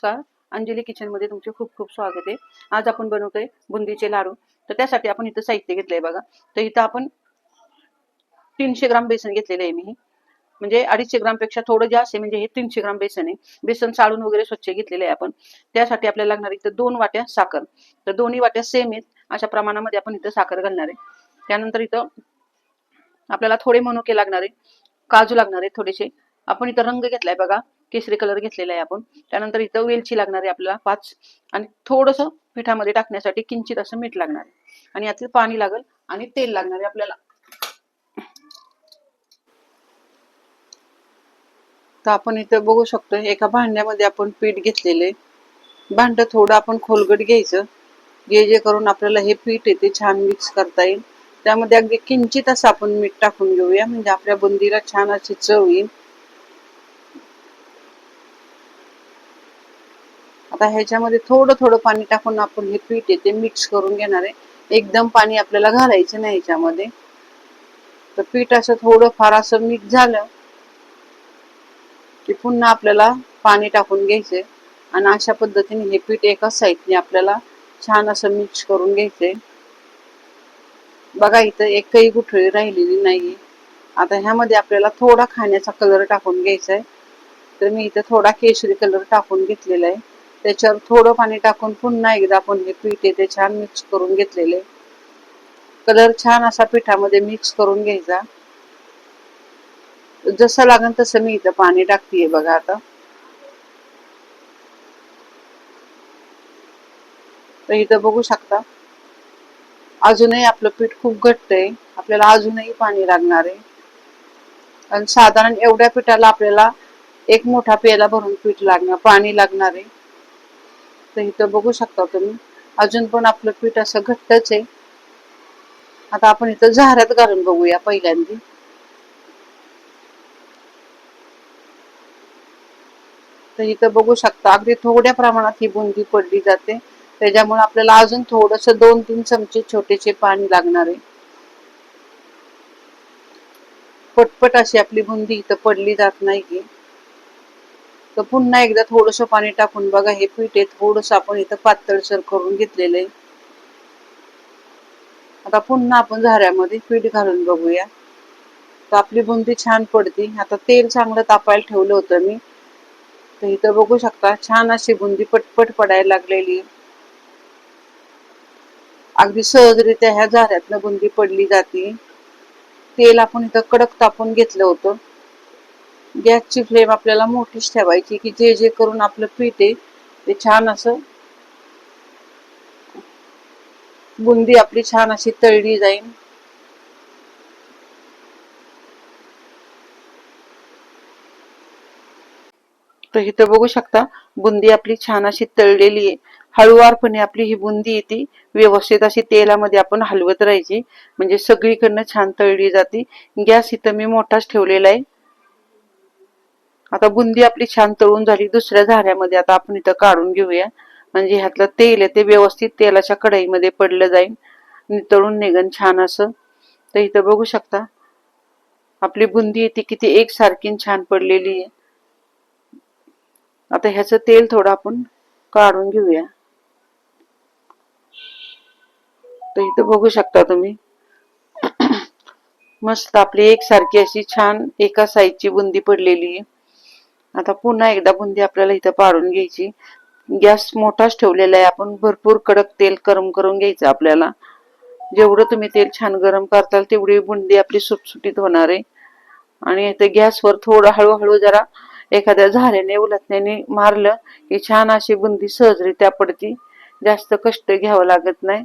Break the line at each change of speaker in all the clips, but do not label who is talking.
नमस्कार. अंजली किचनमध्ये तुमचे खूप खूप स्वागत आहे. आज आपण बनवतोय बुंदीचे लाडू. तर त्यासाठी आपण इथं साहित्य घेतलंय बघा. तर इथं आपण तीनशे ग्राम बेसन घेतलेलं आहे मी. म्हणजे अडीचशे ग्रामपेक्षा थोडं जास्त आहे म्हणजे हे तीनशे ग्राम बेसन आहे. बेसन चाळून वगैरे स्वच्छ घेतलेलं आहे आपण. त्यासाठी आपल्याला लागणार इथं दोन वाट्या साखर. तर दोन्ही वाट्या सेम आहेत. अशा प्रमाणामध्ये आपण इथं साखर घालणार आहे. त्यानंतर इथं आपल्याला थोडे मनुके लागणार आहे. काजू लागणार आहे थोडेसे. आपण इथं रंग घेतलाय बघा. केसरी कलर घेतलेला आहे आपण. त्यानंतर इथं वेलची लागणार आहे आपल्याला पाच. आणि थोडस पिठामध्ये टाकण्यासाठी किंचित असं मीठ लागणार आहे. आणि यातील पाणी लागल आणि तेल लागणार आहे आपल्याला. तर आपण इथं बघू शकतो एका भांड्यामध्ये आपण पीठ घेतलेले भांड थोडं आपण खोलगट घ्यायचं. जे जे करून आपल्याला हे पीठ येते छान मिक्स करता येईल. त्यामध्ये अगदी किंचित असं आपण मीठ टाकून घेऊया. म्हणजे आपल्या बुंदीला छान अशी चव येईल. आता ह्याच्यामध्ये थोडं थोडं पाणी टाकून आपण हे पीठ आहे ते मिक्स करून घेणार आहे. एकदम पाणी आपल्याला घालायचं नाही ह्याच्यामध्ये. तर पीठ असं थोडं फार असं मिक्स झालं की पुन्हा आपल्याला पाणी टाकून घ्यायचंय. आणि अशा पद्धतीने हे पीठ एका साईडने आपल्याला छान असं मिक्स करून घ्यायचंय. बघा इथं एकही गुठळी राहिलेली नाहीये. आता ह्यामध्ये आपल्याला थोडा खाण्याचा कलर टाकून घ्यायचा आहे तर मी इथं थोडा केशरी कलर टाकून घेतलेला आहे. त्याच्यावर थोडं पाणी टाकून पुन्हा एकदा आपण हे पीठ येते छान मिक्स करून घेतलेले. कलर छान असा पिठामध्ये मिक्स करून घ्यायचा. जसं लागेल तसं मी इथं पाणी टाकतेय बघा आता. तर इथं बघू शकता. अजूनही आपलं पीठ खूप घट्ट आहे आपल्याला अजूनही पाणी लागणार आहे. आणि साधारण एवढ्या पिठाला आपल्याला एक मोठा पेला भरून पीठ लागणार पाणी लागणार आहे. तर इथं बघू शकता तुम्ही. अजून पण आपलं पीठ असं घट्टच आहे. आता आपण इथं झाऱ्यात घालून बघूया पहिल्यांदा. तर इथं बघू शकता अगदी थोड्या प्रमाणात ही बुंदी पडली जाते. त्याच्यामुळे आपल्याला अजून थोडस दोन तीन चमचे छोटेसे पाणी लागणार आहे. पटपट अशी आपली बुंदी इथं पडली जात नाही तर पुन्हा एकदा थोडस पाणी टाकून बघा हे पीठ आहे थोडस आपण इथं पातळसर करून घेतलेलं आहे. आता पुन्हा आपण झाऱ्यामध्ये पीठ घालून बघूया. तर आपली बुंदी छान पडते. आता तेल चांगलं तापायला ठेवलं होतं मी. तर इथं बघू शकता छान अशी बुंदी पटपट पडायला लागलेली अगदी सहजरित्या ह्या झाऱ्यातनं बुंदी पडली जाते. तेल आपण इथं कडक तापून घेतलं होतं. गॅसची फ्लेम आपल्याला मोठीच ठेवायची की जे जे करून आपलं पीठ आहे ते छान असं बुंदी आपली छान अशी तळली जाईल. तर इथं बघू शकता बुंदी आपली छान अशी तळलेली आहे. हळुवारपणे आपली ही बुंदी येते. व्यवस्थित अशी तेलामध्ये आपण हलवत राहायची. म्हणजे सगळीकडनं छान तळली जाते. गॅस इथं मी मोठाच ठेवलेला आहे. आता बुंदी आपली छान तळून झाली दुसऱ्या झाऱ्यामध्ये आता आपण इथं काढून घेऊया. म्हणजे ह्यातलं तेल आहे ते व्यवस्थित तेलाच्या कढईमध्ये पडलं जाईल. तळून निघन छान असं. तर इथं बघू शकता आपली बुंदी ती किती एकसारखी छान पडलेली आहे. आता ह्याचं तेल थोडं आपण काढून घेऊया. तर इथं बघू शकता तुम्ही. मस्त आपली एकसारखी अशी छान एका साईजची बुंदी पडलेली आहे. आता पुन्हा एकदा बुंदी आपल्याला इथं पाडून घ्यायची. गॅस मोठाच ठेवलेला आहे. आपण भरपूर कडक तेल गरम करून घ्यायचं आपल्याला. जेवढं तुम्ही तेल छान गरम करताल तेवढी बुंदी आपली सुटसुटीत होणार आहे. आणि ते गॅसवर थोडं हळूहळू जरा एखाद्या झाऱ्याने उलटण्याने मारलं की छान अशी बुंदी सहजरित्या पडती. जास्त कष्ट घ्यावं लागत नाही.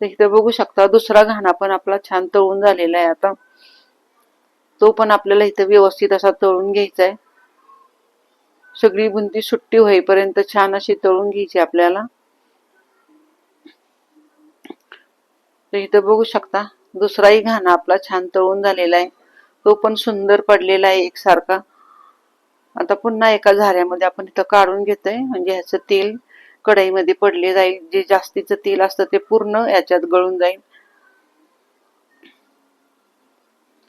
तर इथं बघू शकता दुसरा घाणा पण आपला छान तळून झालेला आहे आता. तो पण आपल्याला इथं व्यवस्थित असा तळून घ्यायचा आहे. सगळी बुंदी सुट्टी होईपर्यंत छान अशी तळून घ्यायची आपल्याला. तर इथं बघू शकता दुसराही घाणा आपला छान तळून झालेला आहे. तो पण सुंदर पडलेला आहे एकसारखा. आता पुन्हा एका झाऱ्यामध्ये आपण इथं काढून घेतोय म्हणजे ह्याचं तेल कढईमध्ये पडले जाईल. जे जास्तीचं तेल असतं ते पूर्ण याच्यात गळून जाईल.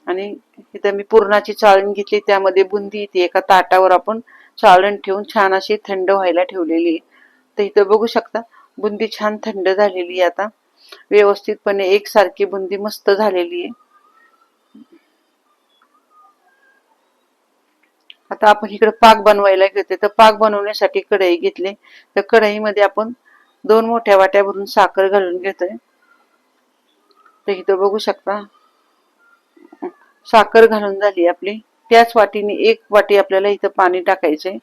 आणि इथं मी पुरणाची चाळण घेतली त्यामध्ये बुंदी ती एका ताटावर आपण. चाळण ठेवून छान अशी थंड व्हायला ठेवलेली आहे. तर इथं बघू शकता बुंदी छान थंड झालेली आहे आता. व्यवस्थितपणे एकसारखी बुंदी मस्त झालेली आहे. आता आपण इकडे पाक बनवायला घेते तर पाक बनवण्यासाठी कढई घेतली. तर कढईमध्ये आपण दोन मोठ्या वाट्या भरून साखर घालून घेतोय. तर इथं बघू शकता साखर घालून झाली आपली. त्याच वाटीने एक वाटी आपल्याला इथं पाणी टाकायचे.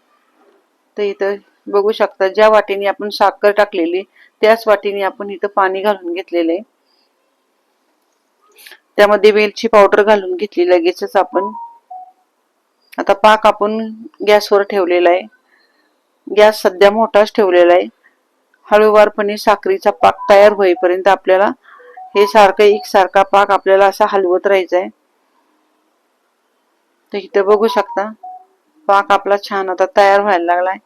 तर इथं बघू शकता ज्या वाटीने आपण साखर टाकलेली त्याच वाटीने आपण इथं पाणी घालून घेतलेलं आहे. त्यामध्ये वेलची पावडर घालून घेतली लगेचच आपण आता पाक आपण गॅसवर ठेवलेला आहे. गॅस सध्या मोठाच ठेवलेला आहे. हळूवारपणे साखरीचा पाक तयार होईपर्यंत आपल्याला हे सारखं एकसारखा पाक आपल्याला असा हलवत राहायचा आहे. तर इथं बघू शकता पाक आपला छान आता तयार व्हायला लागलाय.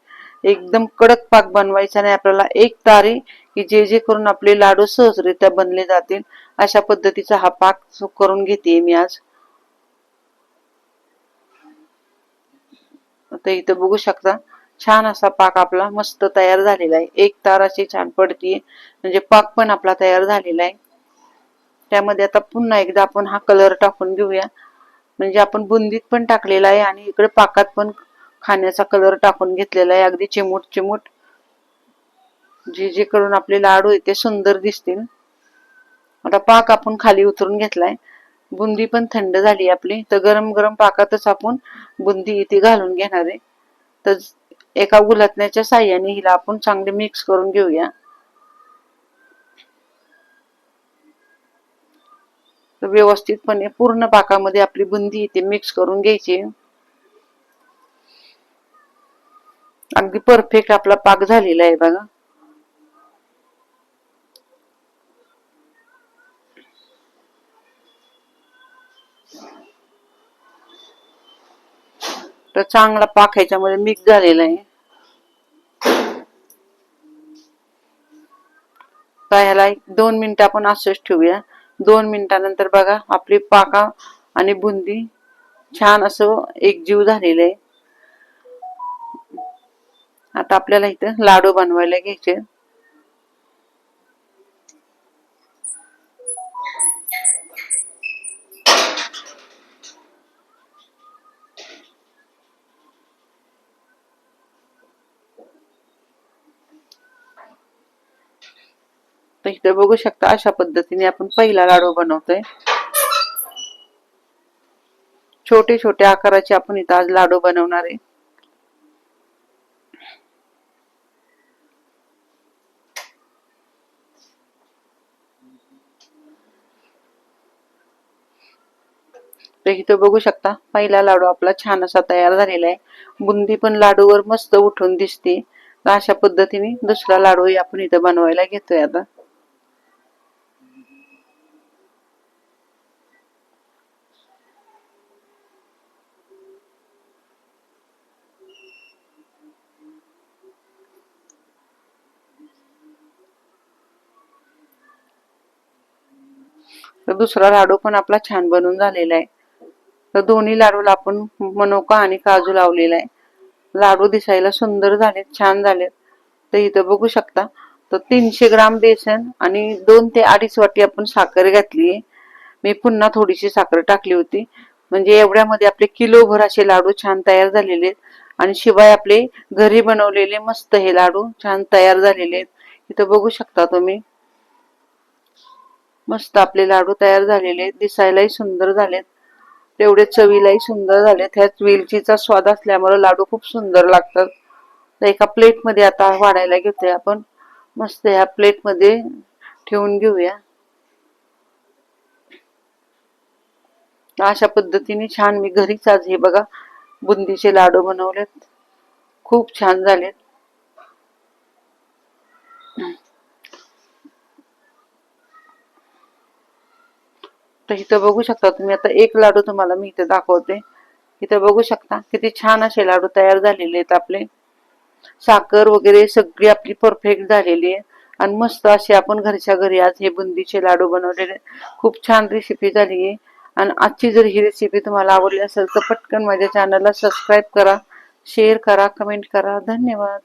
एकदम कडक पाक बनवायचा नाही आपल्याला एक तारी की जे जे करून आपले लाडू सहजरित्या बनले जातील अशा पद्धतीचा हा पाक करून घेते मी आज. आता इथं बघू शकता छान असा पाक आपला मस्त तयार झालेला आहे. एक तार अशी छान पडतीये म्हणजे पाक पण आपला तयार झालेला आहे. त्यामध्ये आता पुन्हा एकदा आपण हा कलर टाकून घेऊया. म्हणजे आपण बुंदीत पण टाकलेला आहे आणि इकडे पाकात पण खाण्याचा कलर टाकून घेतलेला आहे. अगदी चिमूट चिमूट. जे जे करून आपले लाडू आहे ते सुंदर दिसतील. आता पाक आपण खाली उतरून घेतलाय. बुंदी पण थंड झाली आपली. तर गरम गरम पाकातच आपण बुंदी इथे घालून घेणार आहे. तर एका गुलातण्याच्या साह्याने हिला आपण चांगले मिक्स करून घेऊया. तर व्यवस्थितपणे पूर्ण पाकामध्ये आपली बुंदी येते मिक्स करून घ्यायची. अगदी परफेक्ट आपला पाक झालेला आहे बघा. तर चांगला पाक ह्याच्यामध्ये मिक्स झालेला आहे. ह्याला दोन मिनिटं आपण असंच ठेवूया. दोन मिनिटानंतर बघा आपली पाका आणि बुंदी छान असं एकजीव झालेलं आहे. आता आपल्याला इथं लाडू बनवायला घ्यायचे. तर इथं बघू शकता अशा पद्धतीने आपण पहिला लाडू बनवतोय. छोटे छोटे आकाराचे आपण इथं आज लाडू बनवणार आहे. तर इथं बघू शकता पहिला लाडू आपला छान असा तयार झालेला आहे. बुंदी पण लाडूवर मस्त उठून दिसते. अशा पद्धतीने दुसरा लाडूही आपण इथं बनवायला घेतोय आता. तर दुसरा लाडू पण आपला छान बनून झालेला आहे. तर दोन्ही लाडूला आपण मनोका आणि काजू लावलेला आहे. लाडू दिसायला सुंदर झालेत छान झालेत. तर इथं बघू शकता तर तीनशे ग्राम बेसन आणि दोन ते अडीच वाटी आपण साखर घातली मी पुन्हा थोडीशी साखर टाकली होती. म्हणजे एवढ्यामध्ये आपले किलोभर असे लाडू छान तयार झालेले आहेत. आणि शिवाय आपले घरी बनवलेले मस्त हे लाडू छान तयार झालेले आहेत. इथं बघू शकता तुम्ही. मस्त आपले लाडू तयार झालेले दिसायलाही सुंदर झालेत. तेवढे चवीलाही सुंदर झालेत. ह्यात वेलचीचा स्वाद असल्यामुळे लाडू खूप सुंदर लागतात. तर एका प्लेटमध्ये आता वाढायला घेतोय आपण. मस्त ह्या प्लेटमध्ये ठेवून घेऊया. अशा पद्धतीने छान मी घरीच आज हे बघा बुंदीचे लाडू बनवलेत. खूप छान झालेत. तर इथं बघू शकता तुम्ही आता एक लाडू तुम्हाला मी इथे दाखवते. इथं बघू शकता किती छान असे लाडू तयार झालेले आहेत आपले. साखर वगैरे सगळी आपली परफेक्ट झालेली आहे. आणि मस्त असे आपण घरच्या घरी आज हे बुंदीचे लाडू बनवलेले. खूप छान रेसिपी झाली आहे. आणि आजची जर ही रेसिपी तुम्हाला आवडली असेल तर पटकन माझ्या चॅनलला सबस्क्राईब करा शेअर करा कमेंट करा. धन्यवाद.